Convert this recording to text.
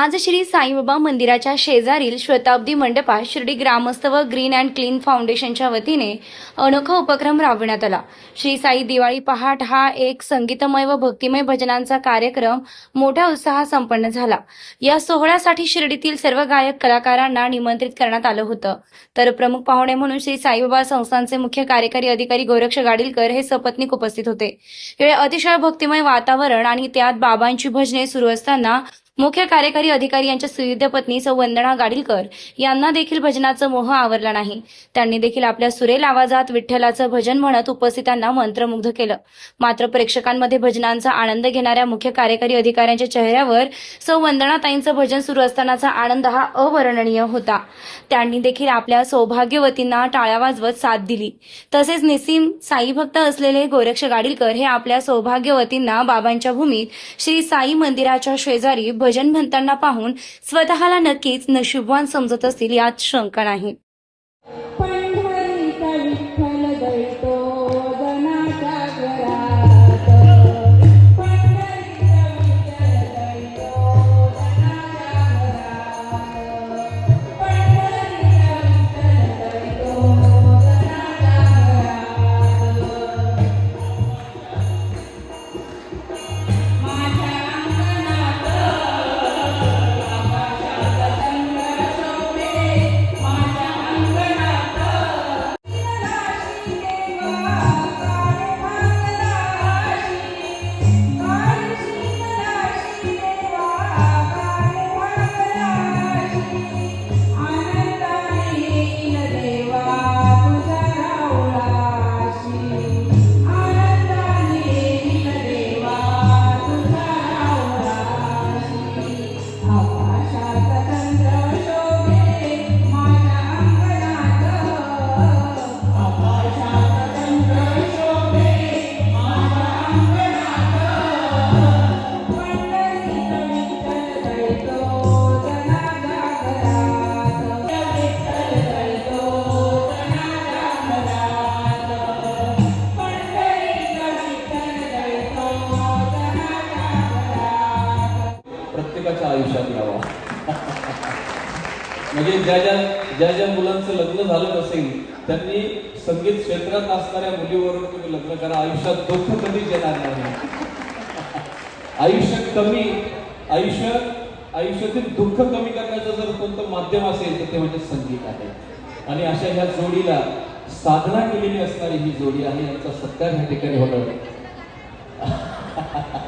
आज श्री साईबाबा मंदिराच्या शेजारील शताब्दी मंडपात शिर्डी ग्रामस्थ व ग्रीन अँड क्लीन फाउंडेशनच्या वतीने अनोखा उपक्रम राबविण्यात आला. श्री साई दिवाळी पहाट हा एक संगीतमय व भक्तिमय भजनांचा कार्यक्रम मोठ्या उत्साहात संपन्न झाला. या सोहळ्यासाठी शिर्डीतील सर्व गायक कलाकारांना निमंत्रित करण्यात आलं होतं. तर प्रमुख पाहुणे म्हणून श्री साईबाबा संस्थांचे मुख्य कार्यकारी अधिकारी गोरक्ष गाडीलकर हे सपत्नीक उपस्थित होते. यावेळी अतिशय भक्तिमय वातावरण आणि त्यात बाबांची भजने सुरू असताना मुख्य कार्यकारी अधिकारी यांच्या सुविध पत्नी सौ वंदना गाडीलकर यांना देखील भजनाचं मोह आवरला नाही. त्यांनी देखील आपल्या सुरेल आवाजात विठ्ठलाचं भजन म्हणत उपस्थितांना मंत्रमुग्ध केलं. मात्र प्रेक्षकांमध्ये भजनांचा आनंद घेणाऱ्या मुख्य कार्यकारी अधिकाऱ्यांच्या चेहऱ्यावर सौ वंदनाताईंचं भजन सुरू असतानाचा आनंद हा अवर्णनीय होता. त्यांनी देखील आपल्या सौभाग्यवतींना टाळ्या वाजवत साथ दिली. तसेच निसीम साई भक्त असलेले गोरक्ष गाडीलकर हे आपल्या सौभाग्यवतींना बाबांच्या भूमीत श्री साई मंदिराच्या शेजारी भजन म्हणताना पाहून स्वतःला नक्कीच नशीबवान समजत असतील यात शंका नाही. आयुष्यात यावा म्हणजे ज्या ज्या ज्या ज्या मुलांचं लग्न झालं नसेल त्यांनी संगीत क्षेत्रात असणाऱ्या मुलीवरून तुम्ही लग्न करा. आयुष्यात दुःख कधीच येणार नाही. आयुष्य कमी आयुष्य आयुष्यातील दुःख कमी करण्याचं जर कोणतं माध्यम असेल तर ते म्हणजे संगीत आहे. आणि अशा ह्या जोडीला साधना केलेली असणारी ही जोडी आहे यांचा सत्कार ह्या ठिकाणी होणार